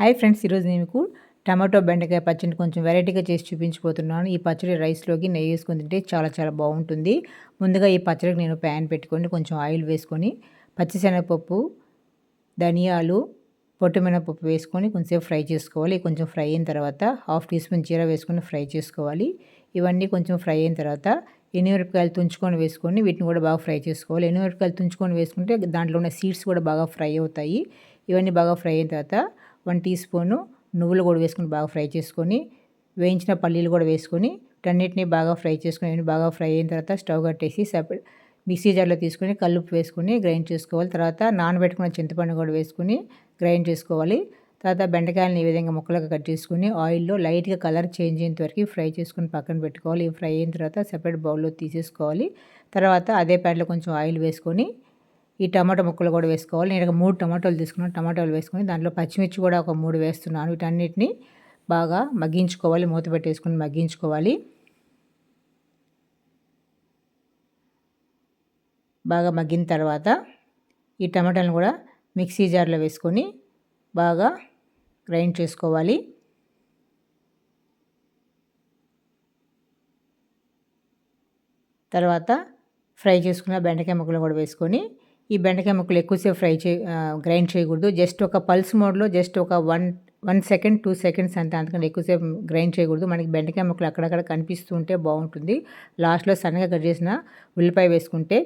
Hi friends ఈరోజు నేను మీకు టమాటో బెండకాయ పచ్చడిని కొంచెం వెరైటీగా చేసి చూపించిపోతున్నాను ఈ పచ్చడి రైస్లోకి నెయ్యి వేసుకొని తింటే చాలా చాలా బాగుంటుంది. ముందుగా ఈ పచ్చడికి నేను ప్యాన్ పెట్టుకొని కొంచెం ఆయిల్ వేసుకొని పచ్చిశనగపప్పు ధనియాలు పొట్టుమినపప్పు వేసుకొని కొంచెం ఫ్రై చేసుకోవాలి. కొంచెం ఫ్రై అయిన తర్వాత హాఫ్ టీ స్పూన్ జీరా వేసుకొని ఫ్రై చేసుకోవాలి. ఇవన్నీ కొంచెం ఫ్రై అయిన తర్వాత ఎనిమిరపకాయలు తుంచుకొని వేసుకొని వీటిని కూడా బాగా ఫ్రై చేసుకోవాలి. ఎనిమిరపకాయలు తుంచుకొని వేసుకుంటే దాంట్లో ఉన్న సీడ్స్ కూడా బాగా ఫ్రై అవుతాయి. ఇవన్నీ బాగా ఫ్రై అయిన తర్వాత వన్ టీ స్పూను నువ్వులు కూడా వేసుకొని బాగా ఫ్రై చేసుకొని వేయించిన పల్లీలు కూడా వేసుకొని వీటన్నిటిని బాగా ఫ్రై చేసుకొని బాగా ఫ్రై అయిన తర్వాత స్టవ్ కట్టేసి సపరేట్ మిక్సీ జార్లో తీసుకొని కల్లుపు వేసుకొని గ్రైండ్ చేసుకోవాలి. తర్వాత నానబెట్టుకున్న చింతపండు కూడా వేసుకొని గ్రైండ్ చేసుకోవాలి. తర్వాత బెండకాయలను ఈ విధంగా ముక్కలుగా కట్ చేసుకుని ఆయిల్లో లైట్గా కలర్ చేంజ్ అయ్యేంత వరకు ఫ్రై చేసుకుని పక్కన పెట్టుకోవాలి. ఫ్రై అయిన తర్వాత సెపరేట్ బౌల్లో తీసేసుకోవాలి. తర్వాత అదే ప్యాడ్లో కొంచెం ఆయిల్ వేసుకొని ఈ టమాటో ముక్కలు కూడా వేసుకోవాలి. నేను మూడు టమాటోలు తీసుకున్నాను. టమాటోలు వేసుకొని దాంట్లో పచ్చిమిర్చి కూడా ఒక మూడు వేస్తున్నాను. వీటన్నిటిని బాగా మగ్గించుకోవాలి. మూత పెట్టేసుకుని మగ్గించుకోవాలి. బాగా మగ్గిన తర్వాత ఈ టమాటాలను కూడా మిక్సీ జార్లో వేసుకొని బాగా గ్రైండ్ చేసుకోవాలి. తర్వాత ఫ్రై చేసుకున్న బెండకాయ ముక్కలు కూడా వేసుకొని ఈ బెండకాయ ముక్కలు ఎక్కువసేపు ఫ్రై చే గ్రైండ్ చేయకూడదు. జస్ట్ ఒక పల్స్ మోడ్లో జస్ట్ ఒక one one second two seconds అంతే. అంతకంటే ఎక్కువసేపు గ్రైండ్ చేయకూడదు. మనకి బెండకాయ ముక్కలు అక్కడక్కడ కనిపిస్తూ ఉంటే బాగుంటుంది. లాస్ట్లో సన్నగా కట్ చేసిన ఉల్లిపాయ వేసుకుంటే